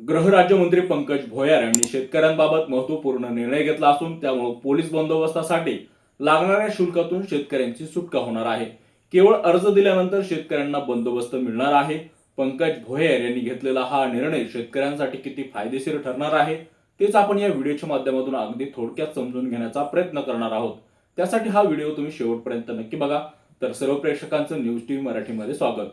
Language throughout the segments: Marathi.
गृहराज्यमंत्री पंकज भोयार यांनी शेतकऱ्यांबाबत महत्त्वपूर्ण निर्णय घेतला असून त्यामुळे पोलीस बंदोबस्तासाठी लागणाऱ्या शुल्कातून शेतकऱ्यांची सुटका होणार आहे. केवळ अर्ज दिल्यानंतर शेतकऱ्यांना बंदोबस्त मिळणार आहे. पंकज भोयर यांनी घेतलेला हा निर्णय शेतकऱ्यांसाठी किती फायदेशीर ठरणार आहे तेच आपण या व्हिडिओच्या माध्यमातून अगदी थोडक्यात समजून घेण्याचा प्रयत्न करणार आहोत. त्यासाठी हा व्हिडिओ तुम्ही शेवटपर्यंत नक्की बघा. तर सर्व प्रेक्षकांचं न्यूज टीव्ही मराठीमध्ये स्वागत.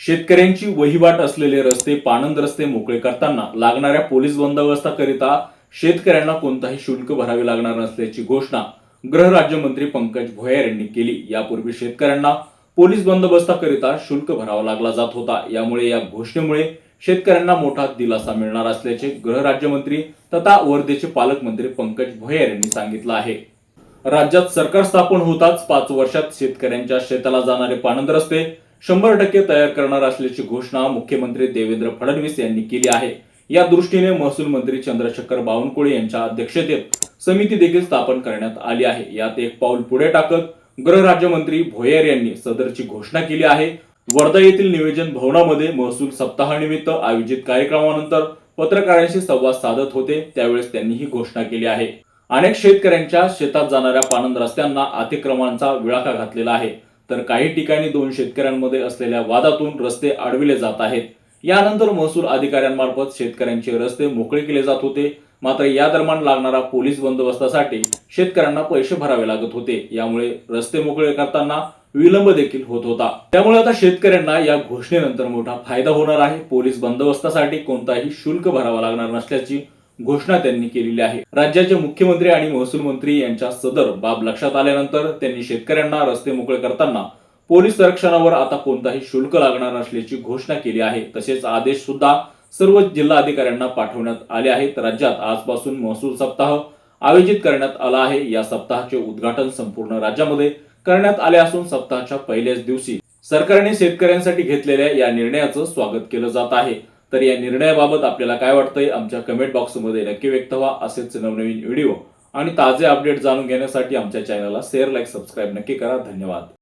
शेतकऱ्यांची वहिवाट असलेले रस्ते पाणंद रस्ते मोकळे करताना लागणाऱ्या पोलीस बंदोबस्ताकरिता शेतकऱ्यांना कोणताही शुल्क भरावे लागणार नसल्याची घोषणा गृहराज्यमंत्री पंकज भोयर यांनी केली. यापूर्वी शेतकऱ्यांना पोलीस बंदोबस्ताकरिता शुल्क भरावा लागला जात होता. यामुळे या घोषणेमुळे शेतकऱ्यांना मोठा दिलासा मिळणार असल्याचे गृहराज्यमंत्री तथा वर्धेचे पालकमंत्री पंकज भोयर यांनी सांगितलं आहे. राज्यात सरकार स्थापन होताच पाच वर्षात शेतकऱ्यांच्या शेताला जाणारे पाणंद रस्ते शंभर टक्के तयार करणार असल्याची घोषणा मुख्यमंत्री देवेंद्र फडणवीस यांनी केली आहे. या दृष्टीने महसूल मंत्री चंद्रशेखर बावनकुळे यांच्या अध्यक्षतेत समिती देखील स्थापन करण्यात आली आहे. यात एक पाऊल पुढे टाकत गृहराज्यमंत्री भोयर यांनी सदरची घोषणा केली आहे. वर्धा येथील नियोजन भवनामध्ये महसूल सप्ताहानिमित्त आयोजित कार्यक्रमानंतर पत्रकारांशी संवाद साधत होते. त्यावेळेस त्यांनी ही घोषणा केली आहे. अनेक शेतकऱ्यांच्या शेतात जाणाऱ्या पाणंद रस्त्यांना अतिक्रमणाचा विळाखा घातलेला आहे. तर काही ठिकाणी दोन शेतकऱ्यांमध्ये असलेल्या वादातून रस्ते अडविले जात आहेत. यानंतर महसूल अधिकाऱ्यांमार्फत शेतकऱ्यांचे रस्ते मोकळे केले जात होते. मात्र या दरम्यान लागणारा पोलीस बंदोबस्तासाठी शेतकऱ्यांना पैसे भरावे लागत होते. यामुळे रस्ते मोकळे करताना विलंब देखील होत होता. त्यामुळे आता शेतकऱ्यांना या घोषणेनंतर मोठा फायदा होणार आहे. पोलीस बंदोबस्तासाठी कोणताही शुल्क भरावा लागणार नसल्याची घोषणा त्यांनी केलेली आहे. राज्याचे मुख्यमंत्री आणि महसूल मंत्री यांच्या सदर बाब लक्षात आल्यानंतर त्यांनी शेतकऱ्यांना रस्ते मोकळे करताना पोलीस संरक्षणावर आता कोणताही शुल्क लागणार नसल्याची घोषणा केली आहे. तसेच आदेश सुद्धा सर्व जिल्हा अधिकाऱ्यांना पाठवण्यात आले आहेत. राज्यात आजपासून महसूल सप्ताह आयोजित करण्यात आला आहे. या सप्ताहाचे उद्घाटन संपूर्ण राज्यामध्ये करण्यात आले असून सप्ताहाच्या पहिल्याच दिवशी सरकारने शेतकऱ्यांसाठी घेतलेल्या या निर्णयाचं स्वागत केलं जात आहे. तर या निर्णयाबाबत आपल्याला काय वाटतंय? आमच्या कमेंट बॉक्समध्ये नक्की व्यक्त व्हा. असेच नवनवीन व्हिडिओ आणि ताजे अपडेट जाणून घेण्यासाठी आमच्या चॅनलला शेअर लाईक सबस्क्राईब नक्की करा. धन्यवाद.